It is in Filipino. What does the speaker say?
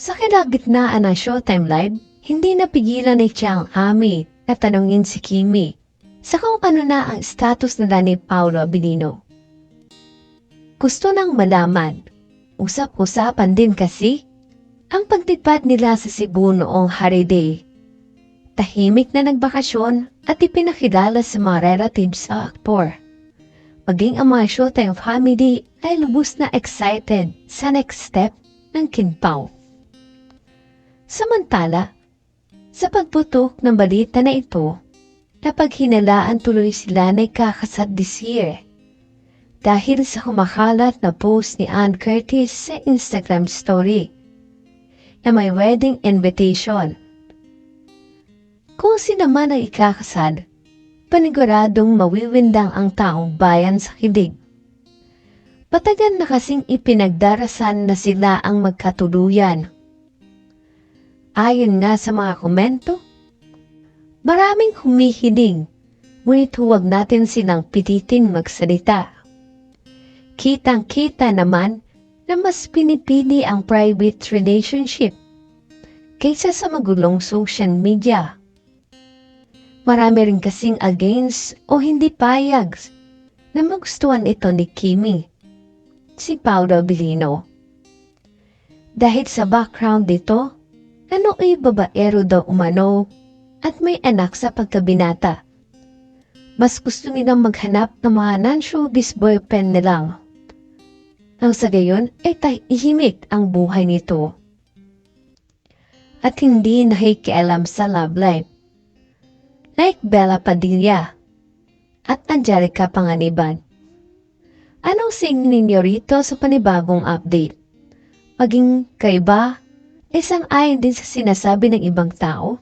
Sa kalagitnaan ng Showtime Live, hindi napigilan ni Chiang Ami na tanungin si Kimi sa kung ano na ang status nila ni Paolo Abilino. Gusto nang malaman, usap-usapan din kasi, ang pagtipad nila sa Cebu noong holiday. Tahimik na nagbakasyon at ipinakilala sa mga relatives sa aktor. Maging ang mga Showtime family ay lubos na excited sa next step ng Kinpao. Samantala, sa pagputok ng balita na ito, napaghinalaan tuloy sila na ikakasal this year. Dahil sa kumakalat na post ni Ann Curtis sa Instagram story na may wedding invitation. Kung sino man ang ikakasal, paniguradong mawiwindang ang taong bayan sa kilig. Patagan na kasing ipinagdarasan na sila ang magkatuluyan. Ayon nga sa mga komento, maraming humihiling, ngunit huwag natin silang pititin magsalita. Kitang-kita naman na mas pinipili ang private relationship kaysa sa magulong social media. Marami rin kasing against o hindi payag na magustuhan ito ni Kimi, si Paolo Abilino. Dahil sa background dito, ano ay babaero daw umano at may anak sa pagkabinata. Mas gusto nilang maghanap ng mga non-showbiz boyfriend nilang. Nang sa gayon ay tahimik ang buhay nito. At hindi nakikialam sa love life. Like Bella Padilla at Angelica Panganiban. Anong sing ninyo rito sa panibagong update? Maging kaiba Isang ayon din sa sinasabi ng ibang tao